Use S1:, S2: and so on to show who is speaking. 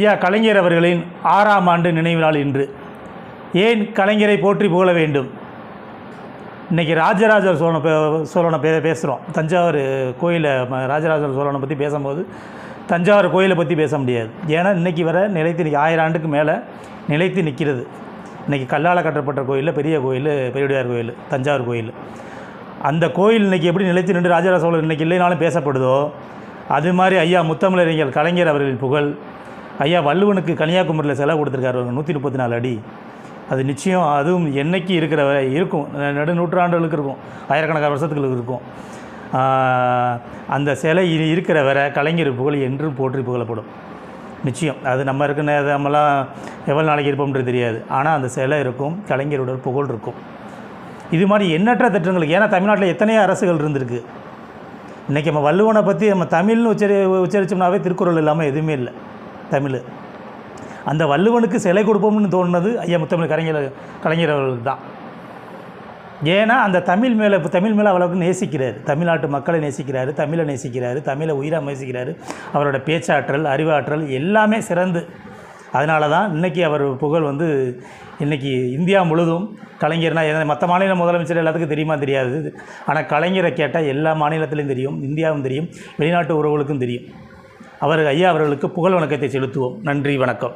S1: ஐயா கலைஞர் அவர்களின் ஆறாம் ஆண்டு நினைவு நாள் இன்று. ஏன் கலைஞரை போற்றி புகழ வேண்டும்? இன்றைக்கி ராஜராஜ சோழனை சோழனை பே பேசுகிறோம் தஞ்சாவூர் கோயிலை ராஜராஜ சோழனை பற்றி பேசும்போது தஞ்சாவூர் கோயிலை பற்றி பேச முடியாது. ஏன்னா இன்றைக்கி வர நிலைத்து நிக்க- ஆயிரம் ஆண்டுக்கு மேலே நிலைத்து நிற்கிறது இன்றைக்கி கல்லால் கட்டப்பட்ட கோயிலில் பெரிய கோயில் பெரியடியார் கோயில் தஞ்சாவூர் கோயில். அந்த கோயில் இன்றைக்கி எப்படி நிலைத்து நின்று ராஜராஜ சோழன் இன்றைக்கி இல்லைனாலும் பேசப்படுதோ அது மாதிரி ஐயா முத்தமிழறிஞர் கலைஞர் அவர்களின் புகழ் ஐயா வள்ளுவனுக்கு கன்னியாகுமரியில் செலவு கொடுத்துருக்காரு நூற்றி முப்பத்தி நாலு அடி. அது நிச்சயம் அதுவும் என்னைக்கு இருக்கிற இருக்கும். நடு நூற்றாண்டுகளுக்கு இருக்கும். ஆயிரக்கணக்கான வருஷத்துக்கு இருக்கும். அந்த சிலை இருக்கிற வரை கலைஞர் புகழ் என்றும் போற்றி புகழப்படும். நிச்சயம். அது நம்ம இருக்க நம்மலாம் எவ்வளோ நாளைக்கு இருப்போம்ன்றது தெரியாது. ஆனால் அந்த சிலை இருக்கும் கலைஞரோட புகழ் இருக்கும். இது மாதிரி எண்ணற்ற திட்டங்களுக்கு ஏன்னா தமிழ்நாட்டில் எத்தனையோ அரசுகள் இருந்திருக்கு. இன்றைக்கி நம்ம வள்ளுவனை பற்றி நம்ம தமிழ்னு உச்சரி உச்சரித்தோம்னாவே திருக்குறள் இல்லாமல் எதுவுமே இல்லை. தமிழ். அந்த வள்ளுவனுக்கு சிலை கொடுப்போம்னு தோணுனது ஐயா முத்தமிழ் கலைஞர் கலைஞர் அவர்களுக்கு தான் ஏன்னா அந்த தமிழ் மேலே இப்போ தமிழ் மேலே அவ்வளவுக்கு நேசிக்கிறார். தமிழ்நாட்டு மக்களை நேசிக்கிறாரு தமிழை நேசிக்கிறாரு தமிழை உயிராக நேசிக்கிறாரு. அவரோட பேச்சாற்றல் அறிவாற்றல் எல்லாமே சிறந்து. அதனால தான் இன்றைக்கி அவர் புகழ் வந்து இன்றைக்கி இந்தியா முழுதும் கலைஞர்னா எந்த- மற்ற மாநில முதலமைச்சர் எல்லாத்துக்கும் தெரியுமா தெரியாது. ஆனால் கலைஞரை கேட்டால் எல்லா மாநிலத்திலையும் தெரியும் இந்தியாவும் தெரியும் வெளிநாட்டு உறவுகளுக்கும் தெரியும். அவர் ஐயா அவர்களுக்கு புகழ் வணக்கத்தை செலுத்துவோம். நன்றி வணக்கம்.